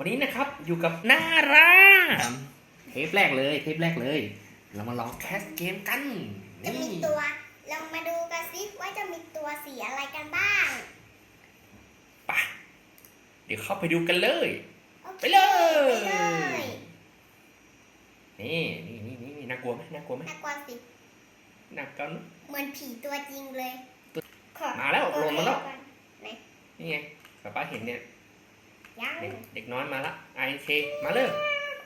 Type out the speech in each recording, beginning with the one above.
วันนี้นะครับอยู่กับนาราเทปแรกเลย เทปแรกเลย เรามาลองแคสเกมกันจะมีนี่ตัวลองมาดูกันสิว่าจะมีตัวสีอะไรกันบ้างไปะเดี๋ยวเข้าไปดูกันเลยโอคไปเลยไปเลยนี่นี่นี่นี่นี่น่ากลัวไหมน่ากลัวไหมน่ากลัวสิน่ากลัวนะเหมือนผีตัวจริงเลยขอมาแล้วลงมาแล้วก่อนไหนนี่ไงป้าป้าเห็นเนี่ย ยังเด็กเด็กน้อยมาละไอเคมาเลย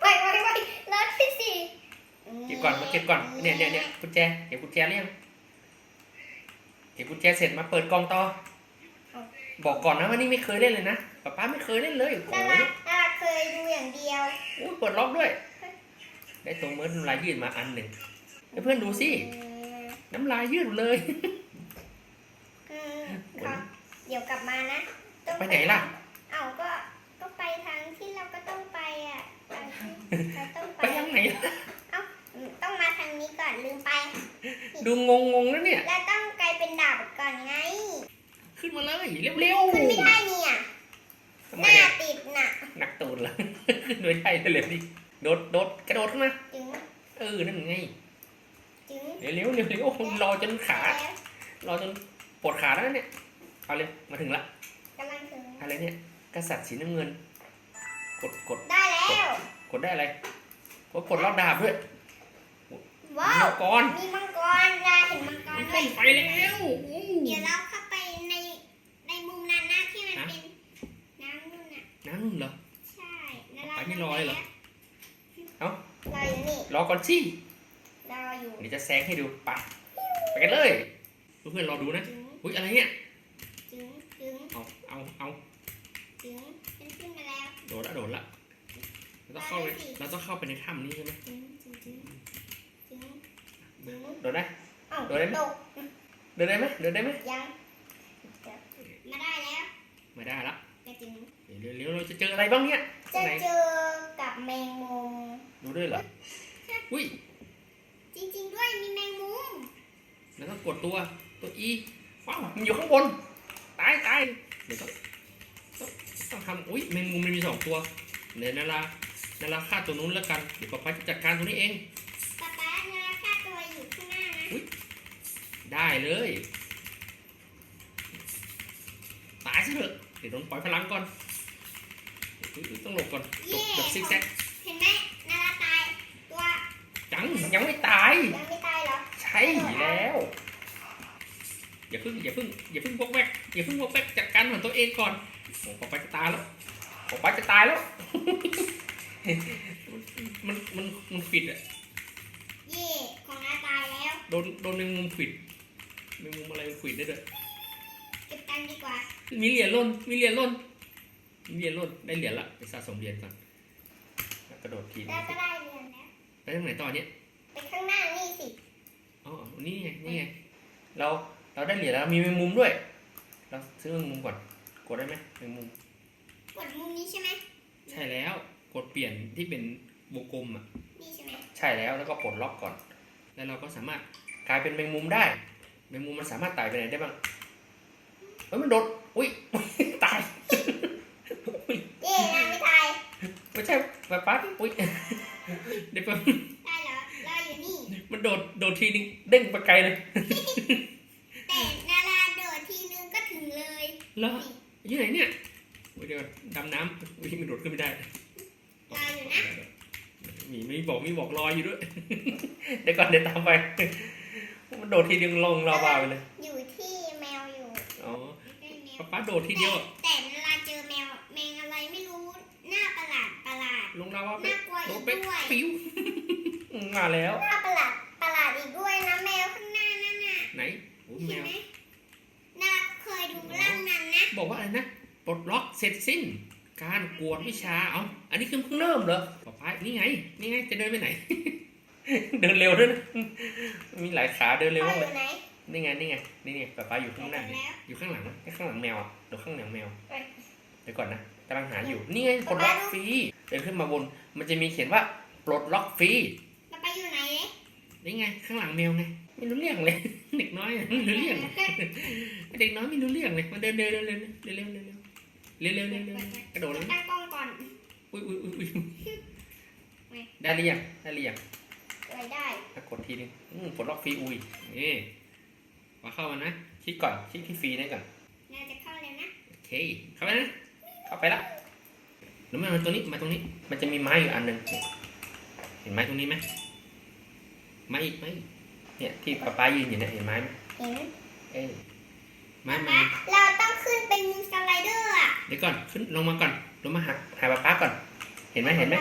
ไปไปไปรถที่สี่เก็บก่อนมาเก็บก่อนเนี่ยเนี่ยเนี่ยกุญแจเก็บกุญแจเรียงเก็บกุญแจเสร็จมาเปิดกล่องต่อ บอกก่อนนะว่านี่ไม่เคยเล่นเลยนะป้าป้าไม่เคยเล่นเลยโอ้น่ารักน่ารักเคยดูอย่างเดียวโหเปิดล็อกด้วย ได้ตัวเมิร์ดน้ำลายยืดมาอันหนึ่งให้เพื่อนดูสิอืมน้ำลายยืดเลยอืมขอเดี๋ยวกลับมานะต้องไปไหนล่ะ เอ้าก็ก็ไปทางที่เราก็ต้องไปอะทางที่เราต้อง ไปไปยังไหนล่ะอืมต้องมาทางนี้ก่อนลืมไป ดูงงงๆนะเนี่ย แล้วต้องกลายเป็นดาบก่อนไง ขึ้นมาเลยเร็วขึ้นไม่ได้เนี่ยๆทำหไมน้าเนี่ยติดน่ะหนักตูดเหรอ ขึ้นไม่ได้เลยเลยดิโดดโดดกระโดดขึ้นมาจึงเออนั่นไงจึงเร็วเร็วเร็วเร็วรอจนขา แล้วรอจนปวดขาแล้วเนี่ยเอาเลยมาถึงละกำลังถึงอะไรเนี่ยกษัตริย์สีน้ำเงิน กดกดได้แล้ว กดได้อะไร กดกดรอบดาบด้วยว้าว มังกรมีมังกรได้เห็นมังกรด้วขึ้ย นไปแล้วอู้เดี๋ยวเราเข้าไปในในมุมนั้นนะที่มันเป็นน้ำนู่นน่ะ นั่นเหรอ ใช่แล้วเราไปไม่ลอยเหรอเอ้ารออยู่นี่รอก่อนสิรออยู่เดี๋ยวจะแซงให้ดูไปไปกันเลยเพื่อนๆรอดูนะจึงอุ้ยอะไรเนี่ยจึงจึงเอาเอาเอาจึงฉันขึ้นมาแล้วโดดละโดดละ เราต้องเข้าไปเราต้องเข้าไปในถ้ำนี้ใช่ไหมจึงจึงจึงจึงจึงโดดได้เอ้าโดดได้ไหมตกเดินได้ไหมเดินได้ไหมยังมาได้แล้วไม่ได้ละกระจึงเดี๋ยวเร็วๆเราจะเจออะไรบ้างเนี่ยจะไหนเจอกับแมงมุมดูด้วยเหรออุ้ยจริงๆด้วยมีแมงมุมแล้วต้องกดตัวตัวอีว้าวมันอยู่ข้างบนตายตายเดี๋ยวต้องต้องต้องทำอุ้ยแมงมุมมันมีสองตัวเดี๋ยวนารา นาราฆ่าตัวนู้นแล้วกัน เดี๋ยวป๊าป๊าจะจัดการตัวนี้เอง ป๊าป๊าเนื้อค่าตัวอยู่ข้างหน้านะได้เลย ตายซะเถอะเดี๋ยวโดนปล่อยพลังก่อนอุ๊ยต้องหลบก่อนหลบแบบซิกแซกเห็นไหมนาราตาย ตัวจังยังไม่ตาย ยังไม่ตายเหรอใช่แล้ว อย่าเพิ่งอย่าเพิ่งอย่าเพิ่งวอกแวกอย่าเพิ่งวอกแวกจัดการของตัวเองก่อนโอ้ป๊าป๊าจะตายแล้วป๊าป๊าจะตายแล้ว มันมันมันปิดอะเย่ของนาตายแล้ว โดนโดนแมงมุมปิดแมงมุมอะไรมันปิดได้ด้วย เก็บตังค์ดีกว่า มีเหรียญล่น มีเหรียญล่น มีเหรียญล่น ได้เหรียญละ ไปสะสมเหรียญก่อนแล้วกระโดดทีนึได้งก็ได้เรียนแล้วไปทางไหนต่อเนี่ยไปข้างหน้านี่สิ อ๋อ นี่ไง นี่ไง เรา เราได้เหรียญแล้ว มีแมงมุมด้วย เราซื้อแมงมุมก่อน กดได้ไหมแมงมุม กดมุมนี้ใช่ไหมใช่แล้วกด เปลี่ยนที่เป็นวงกลมอะนี่ใช่ไหมใช่แล้วแล้วก็ปลดล็อกก่อน แล้วเราก็สามารถกลายเป็นแมงมุมได้แมงมุมมันสามารถไต่ไปไหนได้บ้างเฮ้ยมันโดดอุ้ยตายเย่นาไม่ตายไม่ใช่ป๊าป๊าอุ้ยเดี๋ยวแป๊บได้เหรอรออยู่นี่มันโดดโดดทีนึงเด้งไปไกลเลยแต่นาราโดดทีนึงก็ถึงเลยแล้วอยู่ไหนเนี่ยอุ๊ยเดี๋ยวก่อนดำน้ำอุ้ยมันโดดขึ้นไม่ได้ รออยู่นะมีมีบอกมีบอกรออยู่ด้วย เดี๋ยวก่อนเดี๋ยวตามไป มันโดดทีเดียวลงลาวาไปเลย อยู่ที่แมวอยู่อ๋อได้แมวป๊าป๊าโดดทีเดียวอะแต่เวลาเจอแมวแมงอะไรไม่รู้หน้าประหลาดประหลาดลงลาวาไปน่ากลัวโดอีดกไปด้วยปิ้วมาแล้วหน้าประหลาดประหลาดอีกด้วยนะแมวข้างหน้านั่นน่ะไหนโอ้ยแมเห็นวไหมน่าเคยดูเรื่องนั้นนะ บอกว่าอะไรนะปลดล็อกเสร็จสิ้น การกวดวิชา เอ้าอันนี้คือเพิ่งเริ่มเหรอป๊าป๊านี่ไง นี่ไง จะเดินไปไหน เดินเร็วด้วยนะมีหลายขาเดินเร็วพ่อมากอเลยยู่ไหนนี่ไง นี่ไง นี่ไงป๊าป๊าอยู่ข้างหน้าเจอแล้วอยู่ข้างหลังไอ้ข้างหลังแมวอะเดี๋ยวข้างหลังแมวไปเดี๋ยวก่อนนะกำลังหาอยู่ นี่ไงปลดล็อกฟรี เดินขึ้นมาบน มันจะมีเขียนว่าปลดล็อกฟรีป๊าป๊าอยู่ไหนเนี่ยนี่ไง ข้างหลังแมวไง ไม่รู้เรื่องเลย เด็กน้อยอะไม่รู้เรื่องเลยเด็กน้อยไม่รู้เรื่องเลยมาเดินเดินเดินเดินเร็วเร็วเร็ว เร็วเร็วเร็วเร็วเร็วกระโดดเลยตั้งกล้องก่อนอุ้ยอุ้ยอุ้ยอุ้ยไม่ได้หรือยังได้หรือยังอะไรได้ถ้ากดทีนึงอืมปลดล็อกฟรีอุ้ยนี่มาเข้ามานะคลิกก่อนคลิกที่ฟรีนี่ก่อนน่าจะเข้าแล้วนะโอเคเข้าไปนะเข้าไปละแล้วมันมาตรงนี้มาตรงนี้ มันจะมีไม้อยู่อันหนึ่งเห็นไม้ตรงนี้ไหมไม้อีกไม้อีกเนี่ยที่ป้าป้ายืนอยู่เนี่ยเห็นไม้ไหมเห็นเอ้ยไม้ป๊ามาป๊าเราต้องขึ้นเป็นสไลเดอร์อะเดี๋ยวก่อนขึ้นลงมาก่อนลงมาหาหาป้าป้าก่อน เห็นไหมเห็นไหมป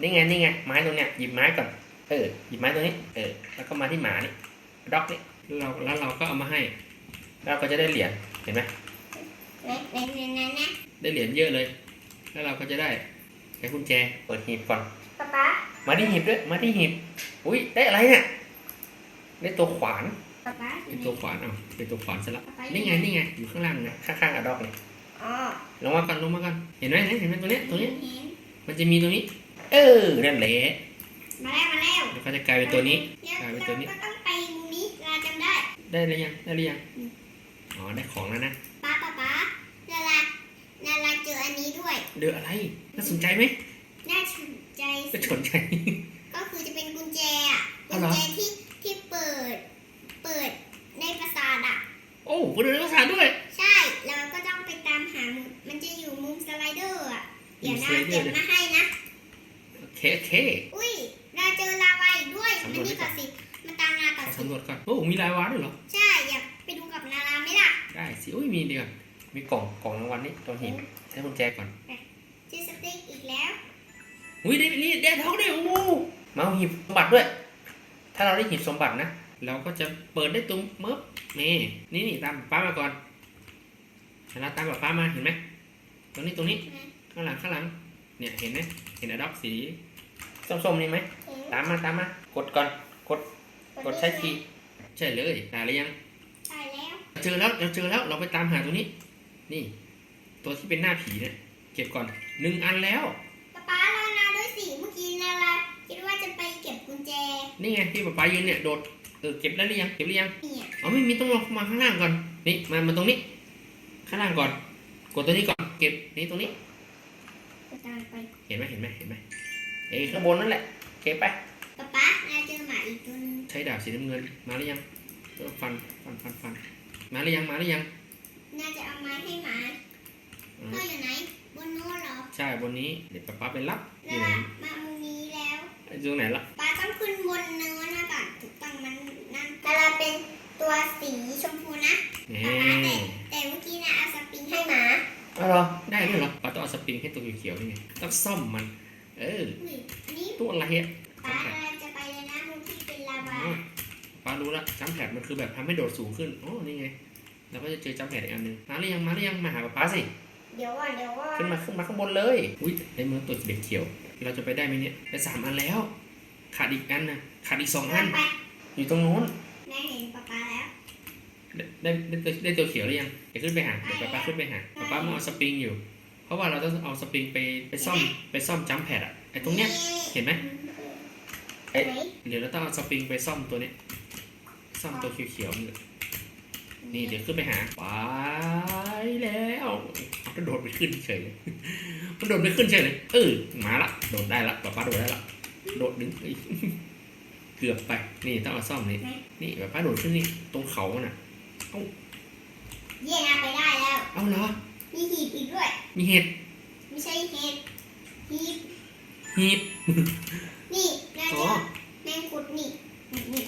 นี่ไงนี่ไงไม้ตรงเนี้ยหยิบไม้ก่อนเออหยิบไม้ตรงนี้เออแล้วก็มาที่หมานี่ด็อกนี่แล้วเราแล้วเราก็เอามาให้แล้วเราก็จะได้เหรียญเห็นไหมไหนไหนไหนไหนนะได้เหรียญเยอะเลย แล้วเราก็จะได้ไขกุญแจเปิดหีบก่อนป๊าป๊ามาที่หีบด้วยมาที่หีบอุ้ยได้อะไรเนี่ยได้ตัวขวานป๊าป๊า เป็นตัวขวานเอาเป็นตัวขวานซะละป๊าป๊านี่ไงนี่ไงอยู่ข้างล่างนะข้างๆอะดอกเนี่ยอ๋อลงมากันลงมากันเห็นไหมเห็นไหมตัวเนี้ยตัวเนี้ยเห็นมันจะมีตรงนี้ เออนั่นแหละมาแล้วมาแล้วแล้วก็จะกลายเป็นตัวนี้แล้วกลายเป็นเราตัวนี้ก็ต้องไปมุมนี้เราจำได้ ได้หรือยังได้หรือยังอืมอ๋อได้ของแล้วนะป๊าป๊าป๊านารานาราเจออันนี้ด้วยเดืออะไรน่าสนใจไหมน่าสนใจก็สุดสนใจ ก็คือจะเป็นกุญแจอะอ๋กุอญเหรอแจที่ที่เปิด เปิดในปราสาทอะ โอ้คุณเรียนภาษาด้วย ใช่ เราก็ต้องไปตามหามุมมันจะอยู่มุมสไลเดอร์อะ เดี๋ยว มุม นา สไลเดอร์ เก็บมาให้นะ โอ เคโอเคอุ้ยเราเจอลาวาอีกด้วยสำรมันวจนี่ดีกก่ว่าอนสิมาตามนาก่อขอนสิสำรวจก่อนโอ้มีลายวาด้วยเหรอ ใช่อยากไปดูกับนาราไหมล่ะ ได้สิอุ้ยมีดีกว่ามีกล่องกล่องรางวัลนี่ตัวหินได้กุญแจก่อนเจอสติ๊กอีกแล้วอุ้ยได้นี่ได้ทองด้วยโอ้โหมาเอาหีบสมบัติด้วย ถ้าเราได้หีบสมบัตินะเราก็จะเปิดได้ตรงเมิบนี่นี่นี่ตามป้ามาก่อนแล้วตามป้ามาเห็นไหมตรงนี้ตรงนี้ข้างหลังข้างหลังเนี่ยเห็นไหมเห็นอะดอกสี ส้มๆนี่ไหมเห็นตามมาตามมากดก่อนกดกดใช้คีย์ใช่เลยได้หรือยังใช่แล้วเจอแล้วเราเจอแล้วเราไปตามหาตัวนี้ นี่ ตัวที่เป็นหน้าผีเนี่ยเก็บก่อนหนึ่งอันแล้วป๊าป๊ารอนาด้วยสิเมื่อกี้นาราคิดว่าจะไปเก็บกุญแจ นี่ไงที่ป๊าป๊ายืนเนี่ยโดดเออเก็บแล้วหรือยังเก็บหรือยังเนี่ยอ๋อไม่มีต้องลงมาข้างล่างก่อนนี่มามาตรงนี้ ข้างล่างก่อน กดตัวนี้ก่อนเก็บนี่ตรงนี้จะตามไปเห็นไหมเห็นไหมเห็นไหม เอ้ยข้างบนนั่นแหละเก็บไปป๊าป๊านาเจอหมาอีกตัวนึงใช้ดาบสีน้ำเงินมาหรือยังเออฟันฟันฟันฟันมาหรือยังมาหรือยังน่าจะเอาไม้ให้หมาอืมพ่ออยู่ไหนบนโน้นเหรอใช่บนนี้เดี๋ยวป๊าป๊าไปรับอนายู่ไหนรามามุมนี้แล้วอยู่ตรงไหนล่ะป๊าต้องขึ้นบนเนินนะก่อนถูกต้องมันนั่นนาราเป็นตัวสีชมพูนะแหมป๊าป๊าแต่แต่เมื่อกี้นะเอาสปริงให้หมาเอาเหรอได้ด้วยเหรอป๊าต้องเอาสปริงให้ตัวเขียวๆนี่ไงต้องซ่อมมัน เอออุ้ยอันนี้ ตัวอะไรอะป๊าเราจะไปเลยนะมุมที่เป็นลาอ๋วาอป๊ารู้ละจัมแพดมันคือแบบทำให้โดดสูงขึ้นอ๋อนี่ไงเราก็จะเจอจัมแพดอีกอันหนึ่งมาหรือยังมาหรือยังมาหาป๊าป๊าสิเดี๋ยวก่อนเดี๋ยวก่อนขึ้นมาขึ้นมาข้างบนเลยอุ้ยได้เมือตัวเด็กเขียว เราจะไปได้ไหมเนี่ยได้สามอันแล้ว ขาดอีกอันนะขาดอีกสองอันไปอยู่ตรงนู้นแม่เห็นป๊าป๊าแล้วได้ได้ได้ตัวได้ตัวเขียวหรือยังเดี๋ยวขึ้นไปหาเดี๋ยวป๊าป๊าขึ้นไปหาป๊าป๊ามาเอาสปริงอยู่เพ ราะว่าเราต้องเอาสปริงไปไปซ่อมไปซ่อมจัมแพดอะไอตรงเนี้ยเห็นไหมเอ๊ะไหนเดี๋ยวเราต้องเอาสปริงไปซ่อมตัวเนี้ยซ่อมตัวเขียวๆนี่นี่เดี๋ยวขึ้นไปหาไปแล้วกระโดดไปขึ้นเฉยเลยกระโดดไปขึ้นเฉยเลยเออมาละโดดได้ละป๊าป๊าโดดได้ละโดดดึงเอ้ยเกือบไปนี่ต้องเอาซ่อมนี่นี่ป๊าป๊าโดดขึ้นนี่ตรงเขาน่ะเย่นาไปได้แล้วเอาเหรอ มีหีบอีกด้วย มีเห็ดไม่ใช่เห็ดหีบหีบนี่น่าอ๋อจะแมงกุดนี่นี่นี่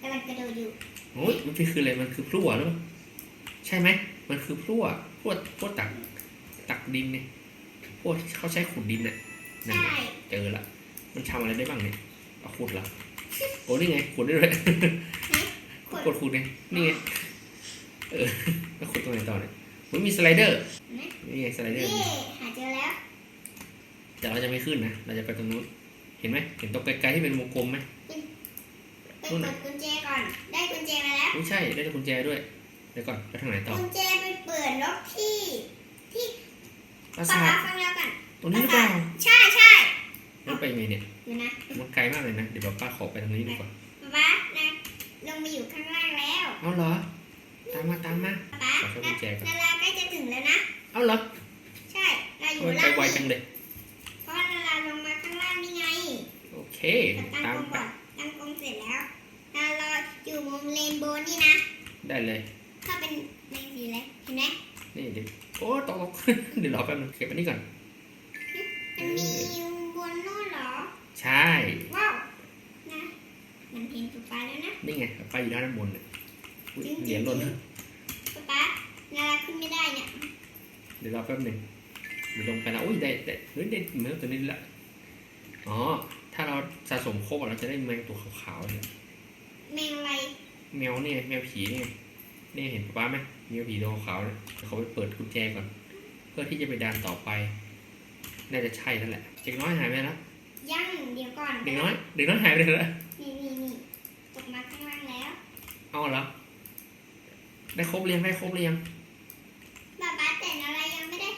กำลังกระโดดอยู่โอ้ยมันคืออะไรมันคือพลั่วหรือเปล่าใช่ไหมมันคือพลั่วพลั่วพลั่วตักตักดินเนี่ยพวกที่เขาใช้ขุดดินน่ะนั่นใช่ไงเจอละมันทำอะไรได้บ้างเนี่ยเอาขุดเหรอโอ้นี่ไงขุดได้ด้วยขุดกดขุดไงนี่ไงเออแล้วขุดตรงไหนต่อเนี่ย มันมีสไลเดอร์นี่ไงสไลเดอร์เย่หาเจอแล้ว แต่เราจะไม่ขึ้นนะ เราจะไปตรงนู้น เห็นไหมเห็นตรงไกลๆที่เป็นวงกลมไหมไปเปิดกุญแจก่อน ได้กุญแจมาแล้ว ไม่ใช่ ได้กุญแจด้วย เดี๋ยวก่อนไปทางไหนต่อ กุญแจไปเปิดล็อกที่ปราป๊าสาป๊าทฟังแล้วกันตรงนี้หรือเปล่า ใช่ใช่มันไปยังไงเนี่ยเดี๋ยวนะมันไกลมากเลยนะ เดี๋ยวป้าขอไปทางนี้ดีกว่าป๊าป๊านะลงมาอยู่ข้างล่างแล้ว เอาเหรอ ตามมาตามมาป๊าป๊าขอใช้กุญแจก่อน นาราใกล้จะถึงแล้วนะ เอาเหรอใช่เราอทำยู่ไมไปล่างไวนี้จังเลย เพราะเคตั้งตามกรงไปก่อนตั้งกรงเสร็จแล้วถ้าเราอยู่มุมเรนโบว์นี่นะได้เลยถ้าเป็นแมงสีอะไรเห็นไหมนี่เดี๋ยวโอ้ตกตก เดี๋ยวรอแป๊บนึงเก็บอันนี้ก่อน มันมีบนโน่นเหรอใช่ ว้าวนะมันเห็นตุ๊กตาแล้วนะ นี่ไงไปอยู่ด้านบนเนี่ยอุ๊ยจริงๆเหรียญหล่นตุ๊กตา นาราขึ้นไม่ได้เนี่ยเดี๋ยวรอแป๊บหนึ่งเดี๋ยวลงไปแล้วอุ้ยได้ได้เฮ้ยได้เหมือนตัวนี้ละอ๋อ ถ้าเราสะสมครบอะเราจะได้แมงตัวขาวๆเนี่ยแมงอะไรแมวเนี่ยแมวผีเนี่ยนี่เห็นป๊าไหมแมวผีตัวขาวๆเนี่ยเขาไปเปิดกุญแจก่อน เพื่อที่จะไปดันต่อไป น่าจะใช่นั่นแหละเด็กน้อยหายไปแล้วยังเดี๋ยวก่อนเด็กน้อยเด็กน้อยหายไปเลยแล้วนี่นี่นี่ตกมาข้างล่างแล้วเอาเหรอได้ครบเรียงได้ครบเรียง บ้าบ้าแต่นารายังไม่ได้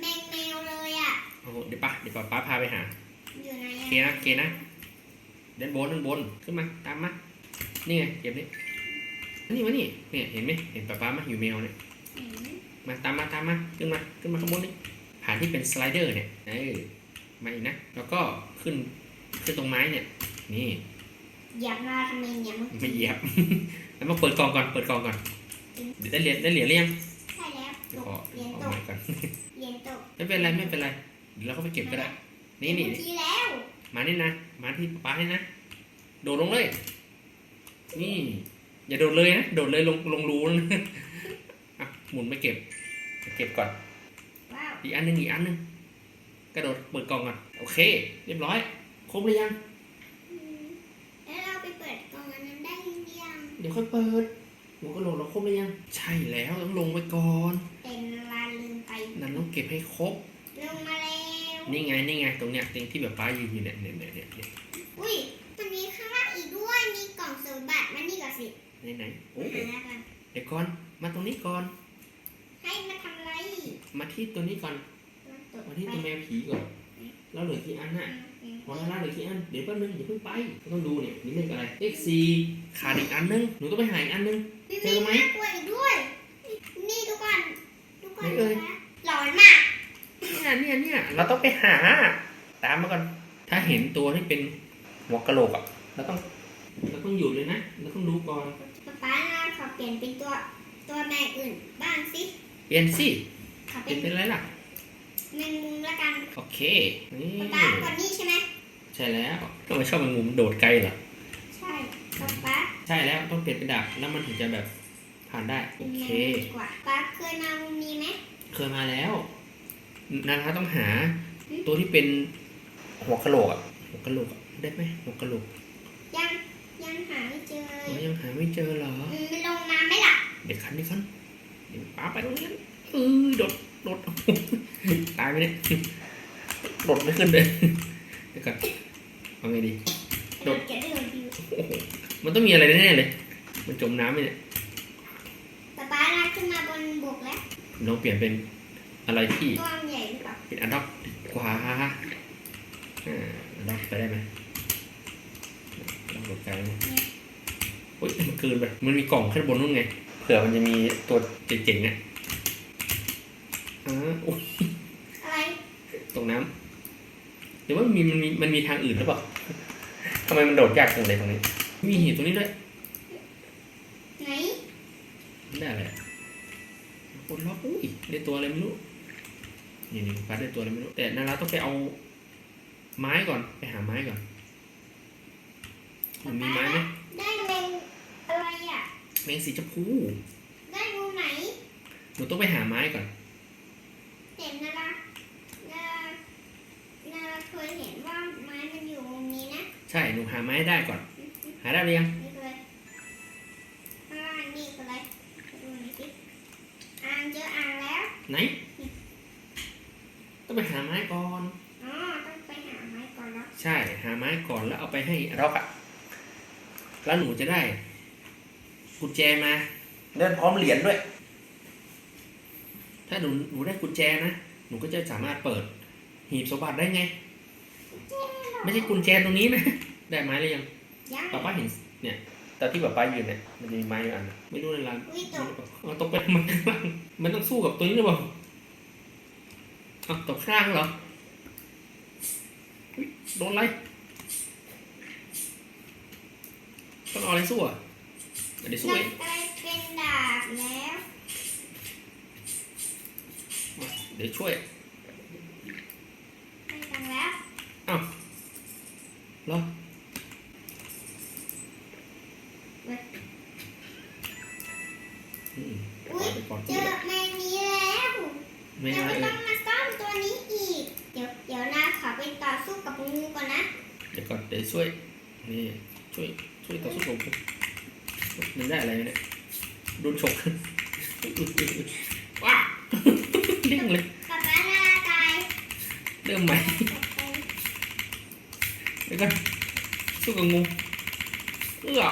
แมงแมวเลยอะ โอ้โหเดี๋ยว ป้าเดี๋ยวป้าป้าพาไปหาอยู่ไหนโออะเคนะโอเคนะด้านบนด้านบนขึ้นมาตามมานี่ไงเก็บนี่นี่มานี่เนี่ยเห็นไหมเห็นป้าป้ามาอยู่แมวเนี่ยอืมมาตามมาตามมาขึ้นมาขึ้นมาข้างบนนี่ผ่านที่เป็นสไลเดอร์เนี่ยเออมาอีกนะแล้วก็ขึ้นขึ้นตรงไม้เนี่ย นี่เหยียบนาราทำไมเนี่ยมึงไม่เหยียบแล้วมาเปิดกล่องก่อนเปิดกล่องก่อนเดี๋ยวได้เหรียญได้เหรียญหรือยังใช่แล้วเดี๋ตยวกขอเหรียญขอตกไม้ก่อนเหรียญตกไม่เป็นไรไม่เป็นไร เดี๋ยวเราก็ไปเก็บก็ได้ นี่นี่เมื่อกี้แล้ว มานี่นะ มาที่ป้าให้นะ โดดลงเลย นี่ อย่าโดดเลยนะ โดดเลยลงลงรูนะอะหมุนไปเก็บ เก็บก่อนว้าวอีกอันหนึงอีกอันหนึงกระโดดเปิดกล่องก่อน โอเค เรียบร้อย ครบหรือยังอืมแล้วเราไปเปิดกล่องอันนั้นได้หรือยัง เดี๋ยวค่อยเปิดหัวกระโหลกเราครบหรือยัง ใช่แล้วต้องลงไปก่อน เป็นลาลืมไปนั่นต้องเก็บให้ครบ ลงมาแล้ว นี่ไงนี่ไงตรงเนี้ยตรงที่แบบป้ายืนอยู่เนี่ยเนี่ยเนี่ยเนี่ยเนี่ยอุ้ยมันมีข้างล่างอีกด้วยมีกล่องสมบัติมานี่ก่อนสิไหนไหนโอ้หาแล้วกันเดี๋ยวก่อนมาตรงนี้ก่อน ให้มาทำอะไรมาที่ตัวนี้ก่อนมาตกมาที่ตัวแมวผีก่อนแล้วเหลือกี่อันน่ะพอแล้วนะเหลือกี่อันเดี๋ยวแป๊บนึงอย่าเพิ่งไปต้องดูเนี่ยนี่เลขอะไรเลขสี่ขาดอีกอันนึงหนูต้องไปหาอีกอันนึงมีเจอไหมน่ากลัวอีกด้วย นี่ทุกคนทุกคนไหนเอ่ยนะหลอนมาก เนี่ยเนี่ยเนี่ยเราต้องไปหา ตามมาก่อนถ้าเห็นตัวที่เป็นหัวกะโหลกอะเราต้องเราต้องหยุดเลยนะเราต้องดูก่อนป๊าป๊านะขอเปลี่ยนเป็นตัวตัวแมงอื่นบ้างสิเปลี่ยนสิขอเปเป็ลี่ยนนเป็นอะไรล่ะ แมงมุมละกันโอเคนี่ป๊าป๊ากดนี่ใช่ไหมใช่แล้วทำไมชอบแมงมุมโดดไกลเหรอใช่ป๊าป๊าใช่แล้วต้องเปลี่ยนเป็นดาบแล้วมันถึงจะแบบผ่านได้โอเป็นแมเค งมุมดีกว่าป๊าเคยมามุมนี้ไหมเคยมาแล้ว นะคะต้องหาตัวที่เป็นหัวกะโหลกอะหัวกะโหลกอะได้ไหมหัวกะโหลกยังยังหาไม่เจอเลอ๋อยยังหาไม่เจอเหรออืมมันลงน้ำไหมล่ะเด็กคันเด็กคันเดี๋ยวป้าไปตรงนี้เออโดดโดดตายไหมเนี่ยโดดไม่ขึ้นเลยเดี๋ยวก่อนเอาไงดีโดดเก็บได้เลยดิวโอ้โหมันต้องมีอะไรแน่ๆเลย มันจมน้ำไหมเนี่ยป๊าป๊าลากขึ้นมาบนบกแล้วลองเปลี่ยนเป็นอะไรที่ ปล่าเป็นอันดับกว่าอ่าอันดับไปได้ไหมลองกดไกลไหมโอ้ยมันเกินไปมันมีกล่องข้างบนนู่นไงเผื่อมันจะมีตัวเจ๋งๆอะอ่าโอ้ยอะไรตรงน้ำหรือว่ามันมีมันมีมันมีทางอื่นหรือเปล่าทำไมมันโดดยากจังเลยตรงนี้ มีหินตรงนี้ด้วยไหนไม่ได้อะไรอะปลดล็อกอุ้ยได้ตัวอะไรไม่รู้ นี่นี่ปัดได้ตัวอะไรไม่รู้ แต่นาราต้องไปเอาไม้ก่อน ไปหาไม้ก่อน มันมีไม้ไหมได้แมงอะไรอะแมงสีชมพู ได้มุมไหน หนูต้องไปหาไม้ก่อนเห็นนะล่ะนานาเคยเห็นว่าไม้มันอยู่มุมนี้นะ ใช่ หนูหาไม้ได้ก่อน หาได้หรือยังนี่เคยข้างล่างนี่คืออะไรดูหน่อยสิอ่างเจออ่างแล้ว ไหน ต้องไปหาไม้ก่อน อ๋อ ต้องไปหาไม้ก่อนแล้วใช่ หาไม้ก่อนแล้วเอาไปให้ร็อกอะแล้วหนูจะได้กุญแจมาเดินพร้อมเหรียญด้วย ถ้าหนูหนูได้กุญแจนะ หนูก็จะสามารถเปิดหีบสมบัติได้ไง ไม่ใช่กุญแจตรงนี้นะ ได้ไม้หรือยังยังป้าป้าเห็นเนี่ยตอนที่ป้าป้ายืนเนี่ย มันจะมีไม้อยู่อันนะไม่รู้ในร้านอุ้ยตกเอาตกไปทำไมันข้างล่างมันต้องสู้กับตัวนี้หรือเปล่า เอาตกข้างเหรออุ๊ยโดนอะไรเอาอะไรสู้อะเดี๋ยวสู้เราเองกลายเป็นดาบแล้วมาเดี๋ยวช่วยไม่ต้องแล้วเหรออืมอุ้ยไปก่อนเจอแมงนี้แล้วไม่เราอะไรไม่เลต้อย งมาซ่อมตัวนี้อีก เดี๋ยวเดี๋ยวนาขอไป ต่อสู้กับงูก่อนนะ เดี๋ยวก่อนเดี๋ยวช่วยนี่ช่วยช่วยต่อสู้กับผมมันได้อะไรเนี่ยโดนฉกว้าเร่งเลยป๊าป๊านาราตายเริ่มใหม่เดี๋ยวก่อนสู้กับงูเอื้อ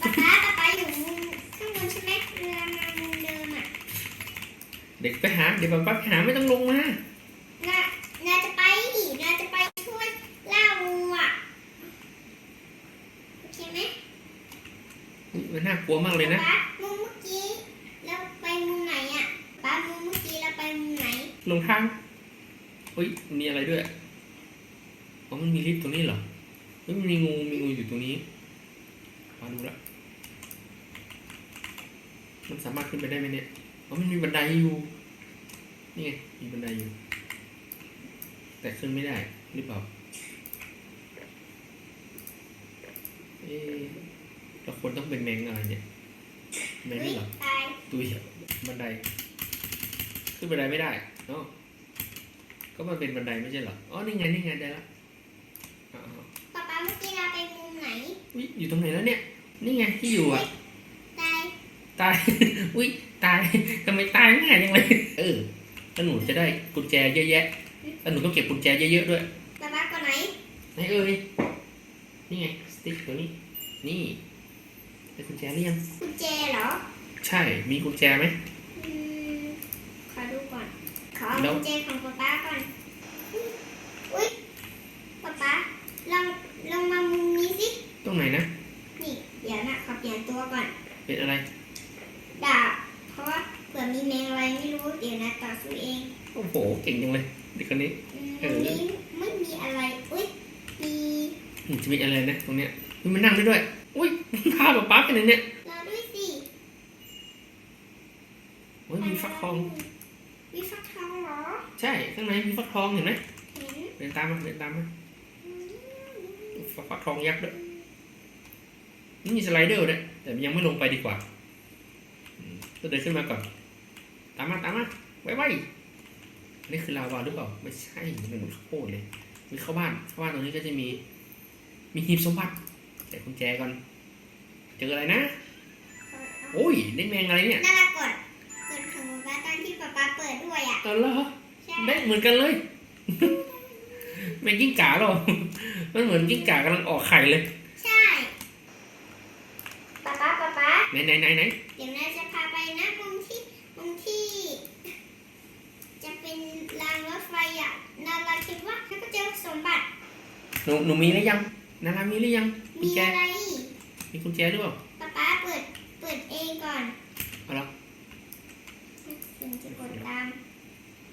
ป๊าป๊าป๊าป๊าอยู่มุมข้างบนใช่ไหมเรือมามุมเดิมอะเด็กไปหาเดี๋ยวป๊าป๊าไปหาไม่ต้องลงมานานาจะไปอีกนาจะไปช่วยล่างูอะโอเคไหม อุ๊ย มันน่ากลัวมากเลยนะป๊ามุมเมื่อกี้เราไปมุมไหนอะป๊ามุมเมื่อกี้เราไปมุมไหนลงทางเฮ้ยมีอะไรด้วยอ๋อมันมีลิฟต์ตรงนี้เหรอเฮ้ยมันมีงูมีงูอยู่ตรงนี้มาดูละมันสามารถขึ้นไปได้ไหมเนี่ยอ๋อมันมีบันไดอยู่นี่ไงมีบันไดอยู่ แต่ขึ้นไม่ได้หรือเปล่าเอ๊ะเราควรต้องเป็นแมงอะไรเนี่ยแมงอุ้ยนี่เหรอตายตุยบันได ขึ้นบันไดไม่ได้เนาะก็มันเป็นบันไดไม่ใช่เหรออ๋อนี่ไงนี่ไงได้ละอ๋อป๊าป๊าเมื่อกี้เราไปมุมไหนอุ๊ยอยู่ตรงไหนแล้วเนี่ย นี่ไงที่อยู่อะตายตายอุ้ยตายทำไมตายง่ายจังเลยเออแล้วหนูจะได้กุญแจเยอะแยะแล้วหนูต้องเก็บกุญแจเยอะๆด้วยป๊าป๊าก่อนไหนไหนเอ่ยนี่ไงสติ๊กตัวนี้นี่ ได้กุญแจหรือยัง กุญแจเหรอใช่ มีกุญแจไหม อืมขอดูก่อนขอเอาแล้ว กุญแจของป๊าป๊าก่อนอุ้ยป๊าป๊าลองลองมามุมนี้สิตรงไหนนะ นี่เดี๋ยวนะขอเปลี่ยนตัวก่อนเป็นอะไร ดาบเพราะว่าเผื่อมีแมงอะไรไม่รู้เดี๋ยวนะต่อสู้เองโอ้โห เก่งจังเลยเด็กคนนี้ อืมเออ นี้ไม่มีอะไรอุ้ยมี อืมจะมีอะไรนะตรงเนี้ยอุ๊ยมันนั่งได้ด้วย อุ้ยพาป๊าป๊าไปไหนเนี่ยรอด้วยสิโอ้ยมีฟักทอง มีฟักทองเหรอ ใช่ข้างในมีฟักทองเห็นไหมเห็นเดินตามมาเดินตามมาฟักฟักทองยักษ์ด้วยนี่มีสไลเดอร์ด้วยแต่ยังไม่ลงไปดีกว่าอืมต้องเดินขึ้นมาก่อน ตามมาตามมาไว้ไว้นี่คือลาวาหรือเปล่า ไม่ใช่มันเป็นเหมือนข้าวโพดเลยมีเข้าบ้านเข้าบ้านตรงนี้ก็จะมี มีหีบสมบัติใส่กุญแจก่อนเจออะไรนะ โอ้ยได้แมงอะไรเนี่ยน่ารักกดกดของป๊าตอนที่ป๊าป๊าเปิดด้วยอะเออเหรอใช่ได้เหมือนกันเลยไม่กิ้งก่าหรอ มันเหมือนกิ้งก่ากำลังออกไข่เลย ใช่ป๊าป๊าป๊าป๊าไหนไหนไหนไหนเดี๋ยวนาจะพาไปนะมุมที่มุมที่ จะเป็นรางรถไฟอะนาราคิดว่าถ้าก็เจอสมบัติหนูหนูมีหรือยังนารามีหรือยังกุมีญแจอะไร มีกุญแจหรือเปล่าป๊าป๊าเปิด เปิดเองก่อนเอาละถึงจะกดตาม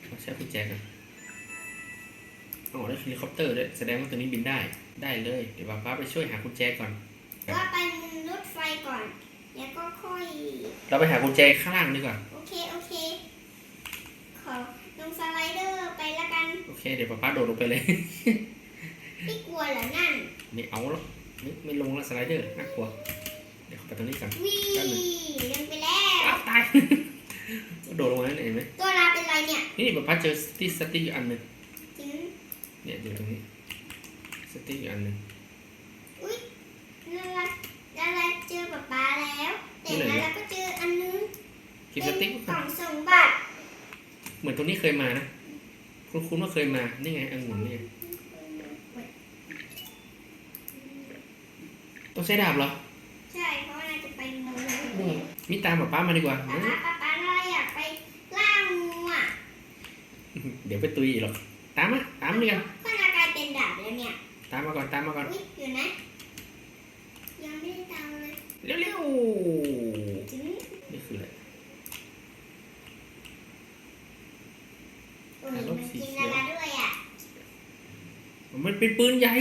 เอาใช้กุญแจกันอ๋อได้เฮลิคอปเตอร์ด้วยแสดงว่าตัวนี้บินได้ ได้เลย เดี๋ยวป้าป้าไปช่วยหากุญแจก่อนว่าไปมุมรถไฟก่อน แล้วก็ค่อย เราไปหากุญแจข้างล่างดีกว่า โอเค โอเค ขอลงสไลเดอร์ไปละกัน โอเค เดี๋ยวป้าป้าโดดลงไปเลย ไม่กลัวเหรอนั่น ไม่เอาแล้ว ไม่ไม่ลงแล้วสไลเดอร์น่ากลัว เดี๋ยวเข้าไปตรงนี้ก่อนวิ่แป๊บหนึ่งลงไปแล้วอ้าวตายโดดลงมาแล้วเห็นไหมตัวเราเป็นไรเนี่ยนี่ป้าป้าเจอสติ๊กสติ๊กอยู่อันหนึ่งถึงเนี่ยอยู่ตรงนี้สติ๊กอยู่อันหนึ่งนารานาราเจอป๊าป๊าแล้วแต่นาราก็เจออันนึงคลิปเป็สนติ๊กกล่องสมบัติเหมือนตรงนี้เคยมานะ คุณคุณว่าเคยมา นี่ไงองุ่นนี่ไง ต้องใช้ดาบเหรอ ใช่ เพราะว่านาจะไปมูนี่ไงมิตามป้าป้ามาดีกว่าป๊าป๊าป๊าป๊านาราอยากไปล่างูอะ เดี๋ยวไปตุยอีกหรอก ตามมาตามมาดีกันก็นากลายเป็นดาบแล้วเนี่ย ตามมาก่อน ตามมาก่อน อุ้ยอยู่นะ ยังไม่ได้ตามเลยเร็วถึงๆนี่คืออะไร โอ้ยมันกินนาราด้วยอะ มันเป็นปืนใหญ่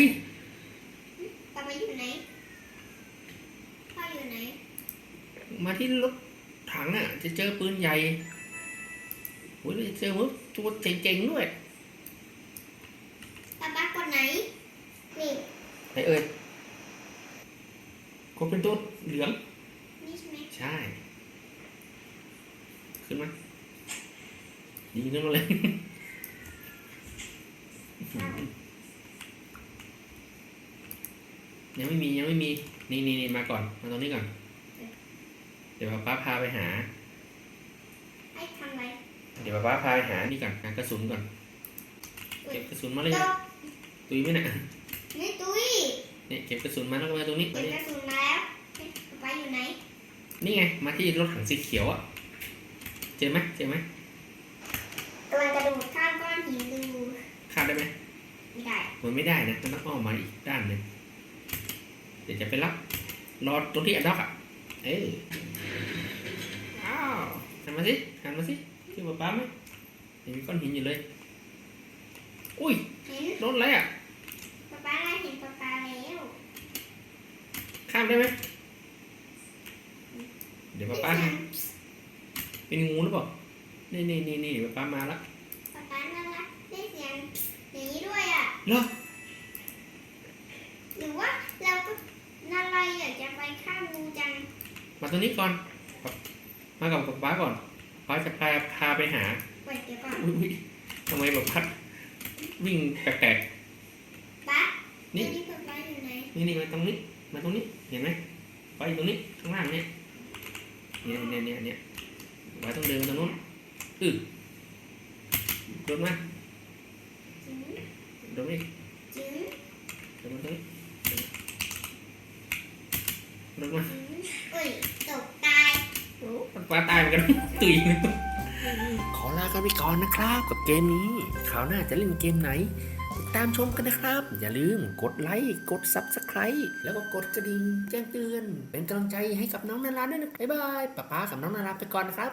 ป๊าป๊าอยู่ไหนพ่อ มา ที่รถถังอะ จะเจอปืนใหญ่โอ้ยจะเจอมุกตัวเจ๋งๆด้วยป๊าป๊ากดไหน นี่ไหนเอ่ยกดเป็นตัวเหลือง นี่ใช่ไหมใช่ ขึ้นมายิงขึ้นมาเลยยังไม่มียังไม่มี นี่นี่นี่มาก่อน มาตรงนี้ก่อน เดี๋ยวป้าพาไปหาให้ทำอะไรเดี๋ยวป้าพาไปหานี่ก่อนหากระสุนก่อนเก็บกระสุนมาเลยตนะกตุยไหมเนี่ยนี่ตุ้ยเนี่ยเก็บกระสุนมาแล้วก็มาตรงนี้เก็บกระสุนมาแล้วเฮ้ยป๊าป๊าอยู่ไหนนี่ไงมาที่รถถังสีเขียวอะเจอไหมเจอไหมกำลังกระโดดข้ามก้อนหินดูข้ามได้ไหมไม่ได้มันไม่ได้นะมันต้องอ้อมมาอีกด้านหนึ่งเดี๋ยวจะไปรับรอตรงที่อันด็อกอะเอออ้าว หันมาสิหันมาสิที่ป๊าป๊าไหมเห็นมีก้อนหินอยู่เลย อุ้ยเห็นรถอะไรอะป๊าป๊าได้เห็นป๊าป๊าแล้วข้ามได้ไหมเดี๋ยวป๊าป๊าให้เป็นงูหรือเปล่านี่นี่นี่นี่ป๊าป๊ามาแล้วป๊าป๊าน่ารักได้เสียงอย่างนี้ด้วยอะเหรอหรือว่าเราก็นาไรอยากจะไปข้ามงูจังมาตรงนี้ก่อน มากับป๊าป๊าก่อนป๊าจะพาพาไปหาเปิดเดี๋ยวก่อนอุ้ยอุ๊ยทำไมแบบพัดวิ่งแปลกป๊าๆนี่เดี๋ยวนี่ป๊าป๊าอยู่ไหนนี่นี่มาตรงนี้มาตรงนี้เห็นไหมไปตรงนี้ข้างล่างเนี่ยเนี่ยเนี่ยเนี่ยเนี่ยไว้ต้องเดินมาตรงนู้นอือโดดมาจื้อโดดมาอีกจื้อโดดมาตรงนี้โดดมาจื้อเอ้ยตก ตายโอ้ปลาตายเหมือนกันตุยขอลากันไปก่อนนะครับกับเกมนี้คราวหน้าจะเล่นเกมไหน ติดตามชมกันนะครับ อย่าลืมกดไลค์กด Subscribe แล้วก็กดกระดิ่งแจ้งเตือน เป็นกำลังใจให้กับน้องนาราด้วยนะบ๊ายบายป้าป้ากับน้องนาราไปก่อนนะครับ